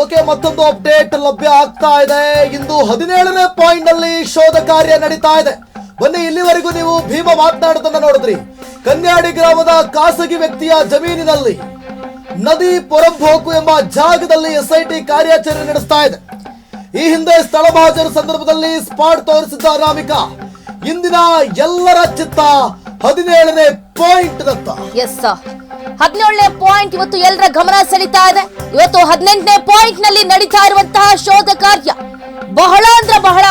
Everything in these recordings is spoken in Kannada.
ಓಕೆ, ಮತ್ತೊಂದು ಅಪ್ಡೇಟ್ ಲಭ್ಯ ಆಗ್ತಾ ಇದೆ. ಇಂದು ಹದಿನೇಳನೇ ಪಾಯಿಂಟ್ನಲ್ಲಿ ಶೋಧ ಕಾರ್ಯ ನಡೀತಾ ಇದೆ. ಬನ್ನಿ, ಇಲ್ಲಿವರೆಗೂ ನೀವು ಭೀಮ ಮಾತನಾಡೋದನ್ನ ನೋಡಿದ್ರಿ. ಕನ್ಯಾಡಿ ಗ್ರಾಮದ ಖಾಸಗಿ ವ್ಯಕ್ತಿಯ ಜಮೀನಿನಲ್ಲಿ ನದಿ ಪೊರಂಭೋಕು ಎಂಬ ಜಾಗದಲ್ಲಿ ಎಸ್ಐಟಿ ಕಾರ್ಯಾಚರಣೆ ನಡೆಸ್ತಾ ಇದೆ. ಈ ಹಿಂದೆ ಸ್ಥಳ ಮಹಾಜರ ಸಂದರ್ಭದಲ್ಲಿ ಸ್ಪಾಟ್ ತೋರಿಸಿದ್ದ ಅನಾಮಿಕ ಇಂದಿನ ಎಲ್ಲರ ಚಿತ್ತ ಹದಿನೇಳನೇ ಪಾಯಿಂಟ್ ದತ್ತ. ಎಸ್ ಹದಿನೇಳನೇ ಪಾಯಿಂಟ್ ಇವತ್ತು ಎಲ್ಲರ ಗಮನ ಸೆಳೀತಾ ಇದೆ. ಇವತ್ತು ಹದಿನೆಂಟನೇ ಪಾಯಿಂಟ್ನಲ್ಲಿ ನಡೀತಾ ಇರುವಂತಹ ಶೋಧ ಕಾರ್ಯ ಬಹಳ ಅಂದ್ರೆ ಬಹಳ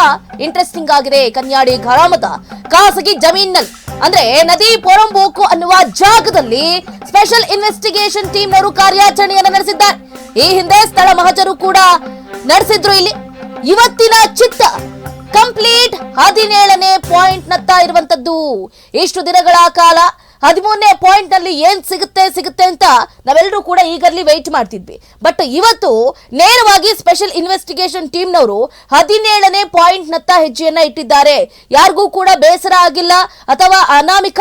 ಇಂಟ್ರೆಸ್ಟಿಂಗ್ ಆಗಿದೆ ಕನ್ಯಾಡಿ ಗ್ರಾಮದ ಖಾಸಗಿ ಜಮೀನಲ್ಲಿ ಅಂದ್ರೆ ನದಿ ಪೊರಂಬೋಕು ಅನ್ನುವ ಜಾಗದಲ್ಲಿ ಸ್ಪೆಷಲ್ ಇನ್ವೆಸ್ಟಿಗೇಷನ್ ಟೀಮ್ ನವರು ಕಾರ್ಯಾಚರಣೆಯನ್ನು ನಡೆಸಿದ್ದಾರೆ. ಈ ಹಿಂದೆ ಸ್ಥಳ ಮಹಜರು ಕೂಡ ನಡೆಸಿದ್ರು ಇಲ್ಲಿ. ಇವತ್ತಿನ ಚಿತ್ತ ಕಂಪ್ಲೀಟ್ ಹದಿನೇಳನೇ ಪಾಯಿಂಟ್ ನತ್ತ ಇರುವಂತದ್ದು. ಇಷ್ಟು ದಿನಗಳ ಕಾಲ ಹದಿಮೂರನೇ ಪಾಯಿಂಟ್ನಲ್ಲಿ ಏನ್ ಸಿಗುತ್ತೆ ಸಿಗುತ್ತೆ ಅಂತ ನಾವೆಲ್ಲರೂ ಕೂಡ ಈಗಲ್ಲಿ ವೆಯ್ಟ್ ಮಾಡ್ತಿದ್ವಿ. ಬಟ್ ಇವತ್ತು ನೇರವಾಗಿ ಸ್ಪೆಷಲ್ ಇನ್ವೆಸ್ಟಿಗೇಷನ್ ಟೀಮ್ನವರು ಹದಿನೇಳನೇ ಪಾಯಿಂಟ್ ನತ್ತ ಹೆಜ್ಜೆಯನ್ನ ಇಟ್ಟಿದ್ದಾರೆ. ಯಾರಿಗೂ ಕೂಡ ಬೇಸರ ಆಗಿಲ್ಲ ಅಥವಾ ಅನಾಮಿಕ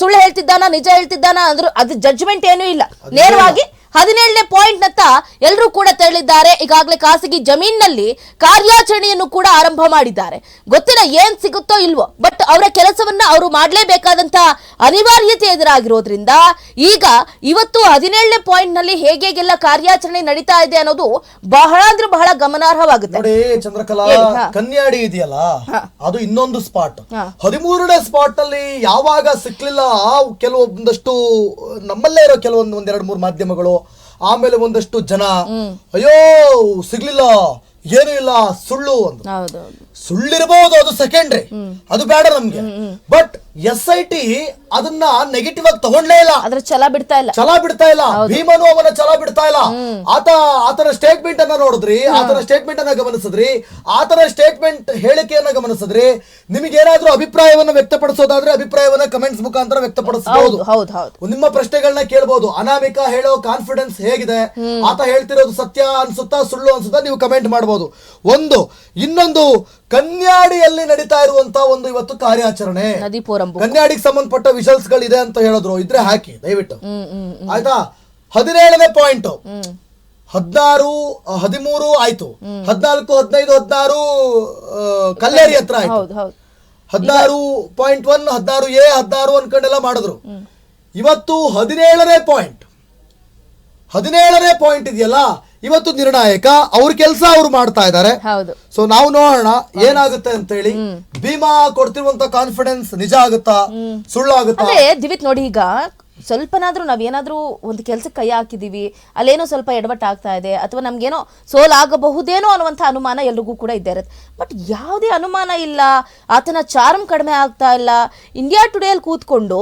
ಸುಳ್ಳು ಹೇಳ್ತಿದ್ದಾನ ನಿಜ ಹೇಳ್ತಿದ್ದಾನ ಅಂದ್ರೆ ಅದು ಜಡ್ಜ್ಮೆಂಟ್ ಏನೂ ಇಲ್ಲ. ನೇರವಾಗಿ ಹದಿನೇಳನೇ ಪಾಯಿಂಟ್ ನತ್ತ ಎಲ್ಲರೂ ಕೂಡ ತೆರಳಿದ್ದಾರೆ. ಈಗಾಗಲೇ ಖಾಸಗಿ ಜಮೀನಿನಲ್ಲಿ ಕಾರ್ಯಾಚರಣೆಯನ್ನು ಕೂಡ ಆರಂಭ ಮಾಡಿದ್ದಾರೆ. ಗೊತ್ತಿಲ್ಲ ಏನ್ ಸಿಗುತ್ತೋ ಇಲ್ವೋ ಬಟ್ ಅವರ ಕೆಲಸವನ್ನ ಅವರು ಮಾಡಲೇಬೇಕಾದಂತ ಅನಿವಾರ್ಯತೆ ಎದುರಾಗಿರೋದ್ರಿಂದ ಈಗ ಇವತ್ತು ಹದಿನೇಳನೇ ಪಾಯಿಂಟ್ನಲ್ಲಿ ಹೇಗೆಲ್ಲ ಕಾರ್ಯಾಚರಣೆ ನಡೀತಾ ಇದೆ ಅನ್ನೋದು ಬಹಳ ಅಂದ್ರೆ ಬಹಳ ಗಮನಾರ್ಹವಾಗುತ್ತೆ. ಚಂದ್ರಕಲಾ ಕನ್ಯಾಡಿ ಇದೆಯಲ್ಲ? ಅದು ಇನ್ನೊಂದು ಸ್ಪಾಟ್. ಹದಿಮೂರನೇ ಸ್ಪಾಟ್ ಅಲ್ಲಿ ಯಾವಾಗ ಸಿಕ್ಲಿಲ್ಲ ಕೆಲವೊಂದಷ್ಟು ನಮ್ಮಲ್ಲೇ ಇರೋ ಕೆಲವೊಂದು ಒಂದೆರಡು ಮೂರು ಮಾಧ್ಯಮಗಳು ಆಮೇಲೆ ಒಂದಷ್ಟು ಜನ ಅಯ್ಯೋ ಸಿಗ್ಲಿಲ್ಲ ಏನು ಇಲ್ಲ ಸುಳ್ಳು ಅಂತ ಹೌದು ಸುಳ್ಳಿರಬಹುದು ಅದು ಸೆಕೆಂಡ್ರಿ ಅದು ಬೇಡ ನಮ್ಗೆ. ಬಟ್ ಎಸ್ ಐ ಟಿ ಅದನ್ನ ನೆಗೆಟಿವ್ ಆಗಿ ತಗೊಂಡ್ಲೇ ಇಲ್ಲ. ಅದ್ರ ಛಲ ಬಿಡ್ತಾ ಇಲ್ಲ. ಛಲ ಬಿಡ್ತಾ ಇಲ್ಲ. ಭೀಮನು ಅವನ ಛಲ ಬಿಡ್ತಾ ಇಲ್ಲ. ಆತ ಆತನ ಸ್ಟೇಟ್ಮೆಂಟ್ ಅನ್ನ ನೋಡಿದ್ರಿ ಆತನ ಸ್ಟೇಟ್ಮೆಂಟ್ ಅನ್ನ ಗಮನಿಸಿದ್ರಿ ಆತನ ಸ್ಟೇಟ್ಮೆಂಟ್ ಹೇಳಿಕೆಯನ್ನ ಗಮನಿಸಿದ್ರಿ ನಿಮಗೆ ಏನಾದ್ರೂ ಅಭಿಪ್ರಾಯವನ್ನ ವ್ಯಕ್ತಪಡಿಸೋದಾದ್ರೆ ಅಭಿಪ್ರಾಯವನ್ನ ಕಮೆಂಟ್ಸ್ ಮುಖಾಂತರ ವ್ಯಕ್ತಪಡಿಸಬಹುದು. ಹೌದು ಹೌದು ಹೌದು. ನಿಮ್ಮ ಪ್ರಶ್ನೆಗಳನ್ನ ಕೇಳಬಹುದು ಅನಾಮಿಕ ಹೇಳೋ ಕಾನ್ಫಿಡೆನ್ಸ್ ಹೇಗಿದೆ? ಆತ ಹೇಳ್ತಿರೋದು ಸತ್ಯ ಅನ್ಸುತ್ತಾ ಸುಳ್ಳು ಅನ್ಸುತ್ತಾ ನೀವು ಕಮೆಂಟ್ ಮಾಡಬಹುದು ಒಂದು ಇನ್ನೊಂದು ಕನ್ಯಾಡಿಯಲ್ಲಿ ನಡೀತಾ ಇರುವಂತ ಒಂದು ಇವತ್ತು ಕಾರ್ಯಾಚರಣೆ. ಕನ್ಯಾಡಿಗೆ ಸಂಬಂಧಪಟ್ಟ ವಿಷಲ್ಸ್ ಗಳಿದೆ ಅಂತ ಹೇಳಿದ್ರು. ಇದ್ರೆ ಹಾಕಿ ದಯವಿಟ್ಟು. ಆಯ್ತಾ? ಹದಿನೇಳನೇ ಪಾಯಿಂಟ್ ಹದಿನಾರು ಹದಿಮೂರು ಆಯ್ತು. ಹದಿನಾಲ್ಕು ಹದಿನೈದು ಹದಿನಾರು ಕಲ್ಲೇರಿ ಹತ್ರ ಆಯ್ತು. ಹೌದು ಹೌದು. ಹದಿನಾರು ಪಾಯಿಂಟ್ ಒನ್ ಹದಿನಾರು ಎ ಹದಿನಾರು ಅನ್ಕೊಂಡೆಲ್ಲ ಮಾಡಿದ್ರು. ಇವತ್ತು ಹದಿನೇಳನೇ ಪಾಯಿಂಟ್ ಹದಿನೇಳನೇ ಪಾಯಿಂಟ್ ಇದೆಯಲ್ಲ? ಇವತ್ತು ನಿರ್ಣಾಯಕ ಅವ್ರ ಕೆಲಸ ಅವ್ರು ಮಾಡ್ತಾ ಇದ್ದಾರೆ. ಹೌದು. ಸೊ ನಾವು ನೋಡೋಣ ಏನಾಗುತ್ತೆ ಅಂತ ಹೇಳಿ ಭೀಮಾ ಕೊಡ್ತಿರುವಂತ ಕಾನ್ಫಿಡೆನ್ಸ್ ನಿಜ ಆಗುತ್ತಾ? ಸುಳ್ಳಾಗುತ್ತಾ ಅದೇ ದಿವಿತ್ ನೋಡಿ ಈಗ ಸ್ವಲ್ಪನಾದ್ರೂ ನಾವೇನಾದ್ರೂ ಒಂದು ಕೆಲ್ಸಕ್ಕೆ ಕೈ ಹಾಕಿದೀವಿ ಅಲ್ಲೇನೋ ಸ್ವಲ್ಪ ಎಡವಟ್ಟು ಆಗ್ತಾ ಇದೆ ಅಥವಾ ನಮ್ಗೇನೋ ಸೋಲಾಗಬಹುದೇನೋ ಅನ್ನುವಂಥ ಅನುಮಾನ ಎಲ್ರಿಗೂ ಕೂಡ ಇದ್ದೇ ಇರುತ್ತೆ. ಬಟ್ ಯಾವುದೇ ಅನುಮಾನ ಇಲ್ಲ ಆತನ ಚಾರ್ಮ್ ಕಡಿಮೆ ಆಗ್ತಾ ಇಲ್ಲ. ಇಂಡಿಯಾ ಟುಡೇಲಿ ಕೂತ್ಕೊಂಡು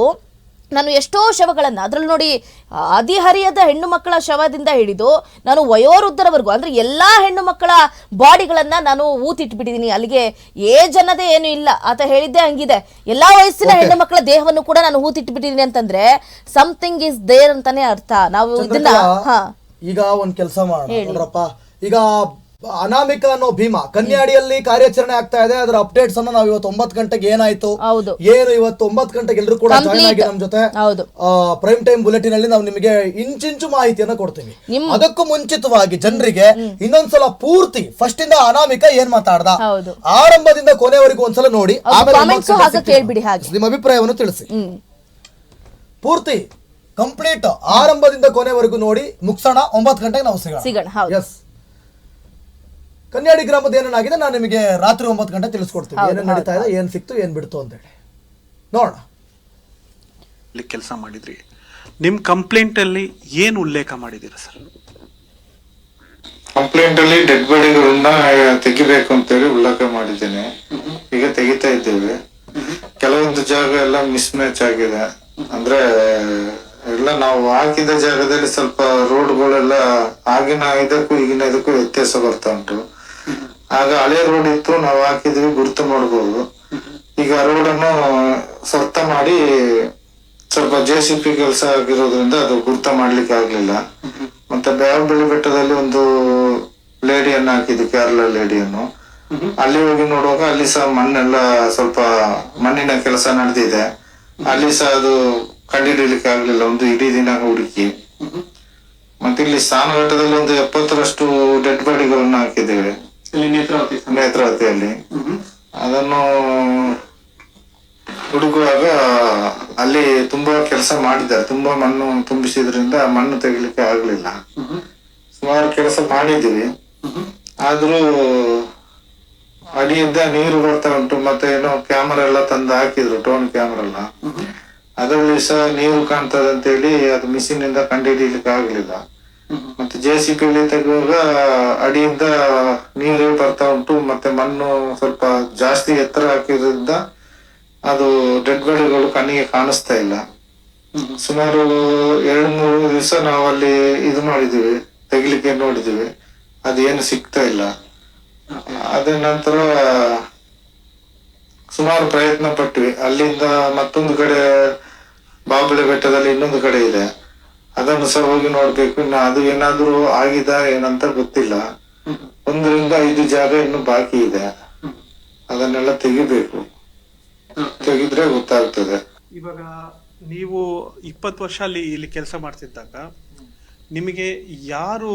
ನಾನು ಎಷ್ಟೋ ಶವಗಳನ್ನು ಅದರಲ್ಲಿ ನೋಡಿ ಹದಿಹರಿಯದ ಹೆಣ್ಣು ಮಕ್ಕಳ ಶವದಿಂದ ಹಿಡಿದು ನಾನು ವಯೋವೃದ್ಧರವರೆಗೂ ಅಂದ್ರೆ ಎಲ್ಲಾ ಹೆಣ್ಣು ಮಕ್ಕಳ ಬಾಡಿಗಳನ್ನು ನಾನು ಊತಿಟ್ಬಿಟ್ಟಿದ್ದೀನಿ ಅಲ್ಲಿಗೆ ಏಜ್ ಅನ್ನೋದೇ ಏನು ಇಲ್ಲ ಆತ ಹೇಳಿದ್ದೆ ಹಂಗಿದೆ. ಎಲ್ಲಾ ವಯಸ್ಸಿನ ಹೆಣ್ಣು ಮಕ್ಕಳ ದೇಹವನ್ನು ಕೂಡ ನಾನು ಊತಿಟ್ಬಿಟ್ಟಿದ್ದೀನಿ ಅಂತಂದ್ರೆ ಸಮಥಿಂಗ್ ಇಸ್ ದೇರ್ ಅಂತಾನೆ ಅರ್ಥ. ನಾವು ಇದನ್ನ ಈಗ ಒಂದು ಕೆಲಸ ಈಗ ಅನಾಮಿಕ ಅನ್ನೋ ಭೀಮಾ ಕನ್ಯಾಡಿಯಲ್ಲಿ ಕಾರ್ಯಾಚರಣೆ ಆಗ್ತಾ ಇದೆ. ಅದರ ಅಪ್ಡೇಟ್ಸ್ ಅನ್ನ ನಾವು ಇವತ್ತು ಒಂಬತ್ತು ಗಂಟೆಗೆ ಏನಾಯ್ತು? ಹೌದು. ಏನು ಇವತ್ತು ಒಂಬತ್ತು ಗಂಟೆಗೆ ಎಲ್ಲರೂ ಕೂಡ ಜಾಯ್ನ್ ಆಗಿ ನಮ್ ಜೊತೆ ಪ್ರೈಮ್ ಟೈಮ್ ಬುಲೆಟಿನ್ ಅಲ್ಲಿ ನಾವು ನಿಮಗೆ ಇಂಚಿಂಚು ಮಾಹಿತಿಯನ್ನ ಕೊಡ್ತೀವಿ. ನಿಮ್ಮ- ಅದಕ್ಕೂ ಮುಂಚಿತವಾಗಿ ಜನರಿಗೆ ಇನ್ನೊಂದ್ಸಲ ಪೂರ್ತಿ ಫಸ್ಟ್ ಇಂದ ಅನಾಮಿಕ ಏನ್ ಮಾತಾಡ್ದ? ಆರಂಭದಿಂದ ಕೊನೆವರೆಗೂ ಒಂದ್ಸಲ ನೋಡಿ ಆಮೇಲೆ ನಿಮ್ಮ ನಿಮ್ಮ ಅಭಿಪ್ರಾಯವನ್ನು ತಿಳಿಸಿ. ಪೂರ್ತಿ ಕಂಪ್ಲೀಟ್ ಆರಂಭದಿಂದ ಕೊನೆವರೆಗೂ ನೋಡಿ ಮುಗಿಸೋಣ ಒಂಬತ್ತು ಗಂಟೆಗೆ ನಾವು ಸಿಗೋಣ. ಸಿಗೋಣ ಎಸ್ ಕನ್ಯಾಡಿ ಗ್ರಾಮದ ಏನೇನಾಗಿದೆ ನಾನು ನಿಮಗೆ ರಾತ್ರಿ ಒಂಬತ್ತು ಗಂಟೆ ತಿಳಿಸ್ಕೊಡ್ತೀನಿ. ಏನೇನು ನಡೀತಾ ಇದೆ ಏನು ಸಿಕ್ತು ಏನು ಬಿಡ್ತು ಅಂತ ಹೇಳಿ. ನೋಡೋಣ. ಇಲ್ಲಿ ಕೆಲಸ ಮಾಡಿದ್ರಿ. ನಿಮ್ಮ ಕಂಪ್ಲೇಂಟಲ್ಲಿ ಏನು ಉಲ್ಲೇಖ ಮಾಡಿದ್ದೀರಾ ಸರ್? ಕಂಪ್ಲೇಂಟ್ ಅಲ್ಲಿ ಡೆಡ್ ಬಾಡಿಗಳನ್ನ ತೆಗಿಬೇಕು ಅಂತೇಳಿ ಉಲ್ಲೇಖ ಮಾಡಿದ್ದೇನೆ. ಈಗ ತೆಗಿತಾ ಇದ್ದೇವೆ. ಕೆಲವೊಂದು ಜಾಗ ಎಲ್ಲ ಮಿಸ್ ಮ್ಯಾಚ್ ಆಗಿದೆ. ಅಂದ್ರೆ ಎಲ್ಲ ನಾವು ಹಾಕಿದ ಜಾಗದಲ್ಲಿ ಸ್ವಲ್ಪ ರೋಡ್ಗಳೆಲ್ಲ ಆಗಿನ ಇದಕ್ಕೂ ಈಗಿನ ಇದಕ್ಕೂ ವ್ಯತ್ಯಾಸ ಬರ್ತಾ ಉಂಟು. ಆಗ ಹಳೆ ರೋಡ್ ಇತ್ತು ನಾವು ಹಾಕಿದ್ವಿ, ಗುರುತು ಮಾಡಬಹುದು ಈಗ ರೋಡನ್ನು ಸ್ವರ್ಥ ಮಾಡಿ ಸ್ವಲ್ಪ ಜೆ ಸಿ ಪಿ ಕೆಲಸ ಆಗಿರೋದ್ರಿಂದ ಅದು ಗುರ್ತ ಮಾಡ್ಲಿಕ್ಕೆ ಆಗ್ಲಿಲ್ಲ. ಮತ್ತೆ ಬ್ಯಾವಬಳ್ಳಿ ಬೆಟ್ಟದಲ್ಲಿ ಒಂದು ಲೇಡಿಯನ್ನು ಹಾಕಿದ್ವಿ ಕೇರಳ ಲೇಡಿಯನ್ನು. ಅಲ್ಲಿ ಹೋಗಿ ನೋಡುವಾಗ ಅಲ್ಲಿ ಸಹ ಮಣ್ಣೆಲ್ಲ ಸ್ವಲ್ಪ ಮಣ್ಣಿನ ಕೆಲಸ ನಡೆದಿದೆ. ಅಲ್ಲಿ ಸಹ ಅದು ಕಂಡುಹಿಡಿಯಲಿಕ್ಕೆ ಆಗ್ಲಿಲ್ಲ, ಒಂದು ಇಡೀ ದಿನ ಹುಡುಕಿ. ಮತ್ತೆ ಇಲ್ಲಿ ಸ್ನಾನಘಟ್ಟದಲ್ಲಿ ಒಂದು ಎಪ್ಪತ್ತರಷ್ಟು ಡೆಡ್ ಬಾಡಿಗಳನ್ನ ಹಾಕಿದ್ದೇವೆ. ನೇತ್ರಾವತಿಯಲ್ಲಿ. ಅದನ್ನು ಹುಡುಕುವಾಗ ಅಲ್ಲಿ ತುಂಬಾ ಕೆಲಸ ಮಾಡಿದ್ದಾರೆ. ತುಂಬಾ ಮಣ್ಣು ತುಂಬಿಸಿದ್ರಿಂದ ಮಣ್ಣು ತೆಗಿಲಿಕ್ಕೆ ಆಗ್ಲಿಲ್ಲ. ಸುಮಾರು ಕೆಲಸ ಮಾಡಿದ್ದೀವಿ. ಆದ್ರೂ ಅಡಿಯಿಂದ ನೀರು ಬರ್ತಾ ಉಂಟು. ಮತ್ತೆ ಏನೋ ಕ್ಯಾಮರಾ ಎಲ್ಲ ತಂದು ಹಾಕಿದ್ರು ಟೋನ್ ಕ್ಯಾಮರಾ ಎಲ್ಲ. ಅದರಲ್ಲಿ ಸಹ ನೀರು ಕಾಣ್ತದೆ ಅಂತ ಹೇಳಿ ಅದು ಮಿಷಿನ್ ಇಂದ ಕಂಡುಹಿಡಿಯಲಿಕ್ಕೆ ಆಗ್ಲಿಲ್ಲ. ಮತ್ತೆ ಜೆ ಸಿ ಪಿಲಿ ತೆಗೆವಾಗ ಅಡಿಯಿಂದ ನೀರು ಬರ್ತಾ ಉಂಟು, ಮತ್ತೆ ಮಣ್ಣು ಸ್ವಲ್ಪ ಜಾಸ್ತಿ ಎತ್ತರ ಹಾಕಿದ್ರಿಂದ ಅದು ಡೆಡ್ ಬಾಡಿಗಳು ಕಣ್ಣಿಗೆ ಕಾಣಿಸ್ತಾ ಇಲ್ಲ. ಸುಮಾರು ಎರಡು ಮೂರು ದಿವಸ ನಾವು ಅಲ್ಲಿ ಇದು ಮಾಡಿದೀವಿ ತೆಗಿಲಿಕ್ಕೆ ನೋಡಿದೀವಿ ಅದೇನು ಸಿಗ್ತಾ ಇಲ್ಲ. ಅದ ನಂತರ ಸುಮಾರು ಪ್ರಯತ್ನ ಪಟ್ವಿ. ಅಲ್ಲಿಂದ ಮತ್ತೊಂದು ಕಡೆ ಬಾಬಳೆ ಬೆಟ್ಟದಲ್ಲಿ ಇನ್ನೊಂದು ಕಡೆ ಇದೆ. ಅದನ್ನು ಸಹ ಹೋಗಿ ನೋಡ್ಬೇಕು. ಇನ್ನು ಅದು ಏನಾದ್ರೂ ಆಗಿದೆ ಏನಂತ ಗೊತ್ತಿಲ್ಲ. ಒಂದರಿಂದ ಐದು ಜಾಗ ಇನ್ನು ಬಾಕಿ ಇದೆ. ಅದನ್ನೆಲ್ಲ ತೆಗಿಬೇಕು. ತೆಗಿದ್ರೆ ಗೊತ್ತಾಗ್ತದೆ. ಇವಾಗ ನೀವು ಇಪ್ಪತ್ತು ವರ್ಷ ಅಲ್ಲಿ ಇಲ್ಲಿ ಕೆಲಸ ಮಾಡ್ತಿದ್ದಾಗ ನಿಮಗೆ ಯಾರು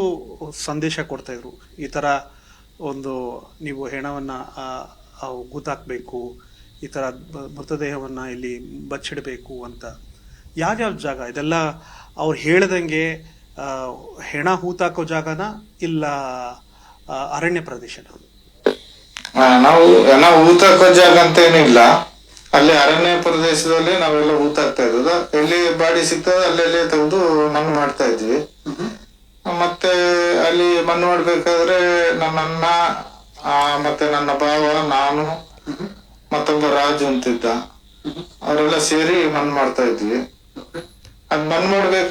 ಸಂದೇಶ ಕೊಡ್ತಾ ಇದ್ರು? ಈ ತರ ಒಂದು ನೀವು ಹೆಣವನ್ನ ಗುದ್ದಾಕ್ಬೇಕು, ಈ ತರ ಮೃತದೇಹವನ್ನು ಇಲ್ಲಿ ಬಚ್ಚಿಡಬೇಕು ಅಂತ. ಯಾವ್ಯಾವ ಜಾಗ? ಇದೆಲ್ಲ ಅವ್ರು ಹೇಳ್ದಂಗೆ ಹೆಣ ಹೂತಾಕೋ ಜಾಗನ ಇಲ್ಲ ಅರಣ್ಯ ಪ್ರದೇಶನ? ನಾವು ನಾವು ಹೂತಾಕೋ ಜಾಗ ಅಂತ ಏನಿಲ್ಲ ಅಲ್ಲಿ ಅರಣ್ಯ ಪ್ರದೇಶದಲ್ಲಿ ನಾವೆಲ್ಲ ಹೂತಾಕ್ತಾ ಇದ್ದದ ಎಲ್ಲಿ ಬಾಡಿ ಸಿಗ್ತದೆ ಅಲ್ಲೆಲ್ಲಿ ತೆಗೆದು ಮಣ್ಣು ಮಾಡ್ತಾ ಇದ್ವಿ. ಮತ್ತೆ ಅಲ್ಲಿ ಮಣ್ಣು ಮಾಡ್ಬೇಕಾದ್ರೆ ನನ್ನನ್ನ ಆ, ಮತ್ತೆ ನನ್ನ ಭಾವ ನಾನು ಮತ್ತೊಬ್ಬ ರಾಜು ಅಂತಿದ್ದ. ಅವರೆಲ್ಲ ಸೇರಿ ಮಣ್ಣು ಮಾಡ್ತಾ ಇದ್ವಿ. ಅದ್ ಮಣ್ಣು ಮಾಡ್ಬೇಕಾದ್ರೆ